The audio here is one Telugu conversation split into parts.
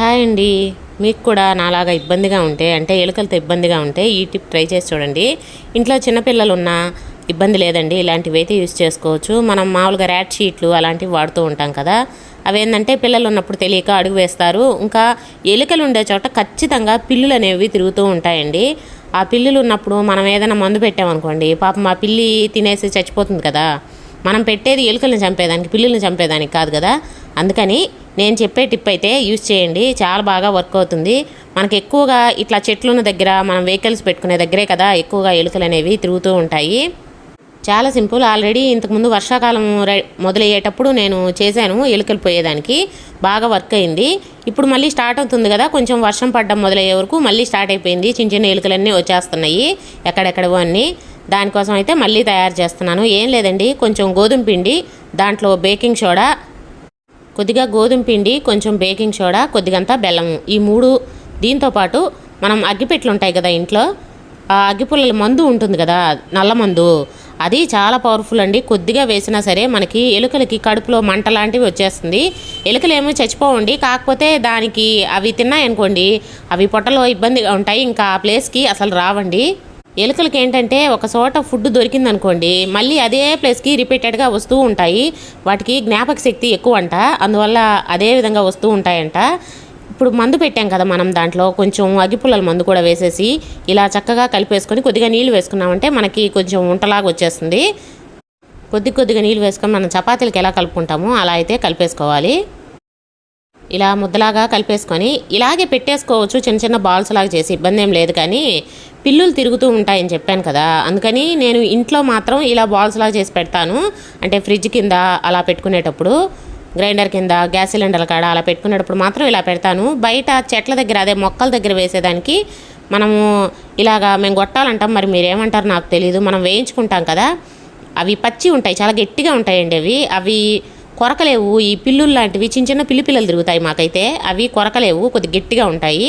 హాయ్ అండి. మీకు కూడా నాలాగా ఇబ్బందిగా ఉంటే అంటే ఎలుకలతో ఇబ్బందిగా ఉంటే ఈ టిప్ ట్రై చేసి చూడండి. ఇంట్లో చిన్నపిల్లలు ఉన్నా ఇబ్బంది లేదండి. ఇలాంటివి అయితే యూస్ చేసుకోవచ్చు. మనం మామూలుగా ర్యాట్ షీట్లు అలాంటివి వాడుతూ ఉంటాం కదా. అవి ఏంటంటే పిల్లలు ఉన్నప్పుడు తెలియక అడుగు వేస్తారు. ఇంకా ఎలుకలు ఉండే చోట ఖచ్చితంగా పిల్లులు అనేవి తిరుగుతూ ఉంటాయండి. ఆ పిల్లులు ఉన్నప్పుడు మనం ఏదైనా మందు పెట్టామనుకోండి పాపం ఆ పిల్లి తినేసి చచ్చిపోతుంది కదా. మనం పెట్టేది ఎలుకలను చంపేదానికి పిల్లుల్ని చంపేదానికి కాదు కదా. అందుకని నేను చెప్పే టిప్ అయితే యూస్ చేయండి. చాలా బాగా వర్క్ అవుతుంది. మనకి ఎక్కువగా ఇట్లా చెట్లు ఉన్న దగ్గర మనం వెహికల్స్ పెట్టుకునే దగ్గరే కదా ఎక్కువగా ఎలుకలు అనేవి తిరుగుతూ ఉంటాయి. చాలా సింపుల్. ఆల్రెడీ ఇంతకుముందు వర్షాకాలం మొదలయ్యేటప్పుడు నేను చేశాను ఎలుకలు పోయేదానికి. బాగా వర్క్ అయింది. ఇప్పుడు మళ్ళీ స్టార్ట్ అవుతుంది కదా కొంచెం వర్షం పడడం మొదలయ్యే వరకు మళ్ళీ స్టార్ట్ అయిపోయింది. చిన్న చిన్న ఎలుకలన్నీ వచ్చేస్తున్నాయి ఎక్కడెక్కడవో అన్నీ. దానికోసం అయితే మళ్ళీ తయారు చేస్తున్నాను. ఏం లేదండి కొంచెం గోధుమ పిండి దాంట్లో బేకింగ్ సోడా కొద్దిగా గోధుమ పిండి కొంచెం బేకింగ్ సోడా కొద్దిగంతా బెల్లము. ఈ మూడు దీంతో పాటు మనం అగ్గిపెట్లు ఉంటాయి కదా ఇంట్లో. ఆ అగ్గిపుల్లల మందు ఉంటుంది కదా నల్ల మందు. అది చాలా పవర్ఫుల్ అండి. కొద్దిగా వేసినా సరే మనకి ఎలుకలకి కడుపులో మంట లాంటివి వచ్చేస్తుంది. ఎలుకలు ఏమో చచ్చిపోవండి. కాకపోతే దానికి అవి తిన్నాయనుకోండి అవి పొట్టలో ఇబ్బందిగా ఉంటాయి. ఇంకా ఆ ప్లేస్కి అసలు రావండి. ఎలుకలకి ఏంటంటే ఒక చోట ఫుడ్ దొరికిందనుకోండి మళ్ళీ అదే ప్లేస్కి రిపీటెడ్గా వస్తూ ఉంటాయి. వాటికి జ్ఞాపక శక్తి ఎక్కువ అంట అందువల్ల అదే విధంగా వస్తూ ఉంటాయంట. ఇప్పుడు మందు పెట్టాం కదా మనం దాంట్లో కొంచెం అగిపుల్లల మందు కూడా వేసేసి ఇలా చక్కగా కలిపేసుకొని కొద్దిగా నీళ్ళు వేసుకున్నామంటే మనకి కొంచెం ఉంటలాగా వచ్చేస్తుంది. కొద్ది కొద్దిగా నీళ్ళు వేసుకొని మనం చపాతీలకి ఎలా కలుపుకుంటామో అలా అయితే కలిపేసుకోవాలి. ఇలా ముద్దలాగా కలిపేసుకొని ఇలాగే పెట్టేసుకోవచ్చు చిన్న చిన్న బాల్స్ లాగా చేసి ఇబ్బంది ఏం లేదు కానీ పిల్లులు తిరుగుతూ ఉంటాయని చెప్పాను కదా. అందుకని నేను ఇంట్లో మాత్రం ఇలా బాల్స్ లాగా చేసి పెడతాను. అంటే ఫ్రిడ్జ్ కింద అలా పెట్టుకునేటప్పుడు గ్రైండర్ కింద గ్యాస్ సిలిండర్ కాడ అలా పెట్టుకునేటప్పుడు మాత్రం ఇలా పెడతాను. బయట చెట్ల దగ్గర అదే మొక్కల దగ్గర వేసేదానికి మనము ఇలాగా మేము కొట్టాలంటాం. మరి మీరేమంటారు నాకు తెలియదు మనం వేయించుకుంటాం కదా. అవి పచ్చి ఉంటాయి చాలా గట్టిగా ఉంటాయండి అవి. అవి కొరకలేవు. ఈ పిల్లులు లాంటివి చిన్న చిన్న పిల్లి పిల్లలు తిరుగుతాయి మాకైతే. అవి కొరకలేవు కొద్ది గట్టిగా ఉంటాయి.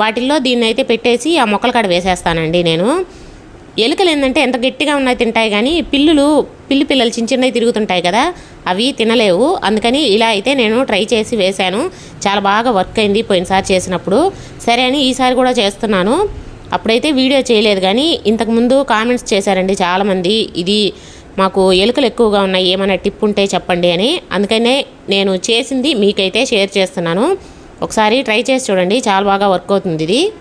వాటిల్లో దీన్ని అయితే పెట్టేసి ఆ మొక్కల కాడ వేసేస్తానండి నేను. ఎలుకలు ఏంటంటే ఎంత గట్టిగా ఉన్నాయి తింటాయి కానీ పిల్లులు పిల్లి పిల్లలు చిన్న చిన్నవి తిరుగుతుంటాయి కదా అవి తినలేవు. అందుకని ఇలా అయితే నేను ట్రై చేసి వేశాను. చాలా బాగా వర్క్ అయింది పోయినసారి చేసినప్పుడు. సరే అని ఈసారి కూడా చేస్తున్నాను. అప్పుడైతే వీడియో చేయలేదు కానీ ఇంతకుముందు కామెంట్స్ చేశారండి చాలామంది. ఇది మాకు ఎలుకలు ఎక్కువగా ఉన్నాయి ఏమైనా టిప్ ఉంటే చెప్పండి అని. అందుకనే నేను చేసింది మీకైతే షేర్ చేస్తున్నాను. ఒకసారి ట్రై చేసి చూడండి చాలా బాగా వర్క్ అవుతుంది ఇది.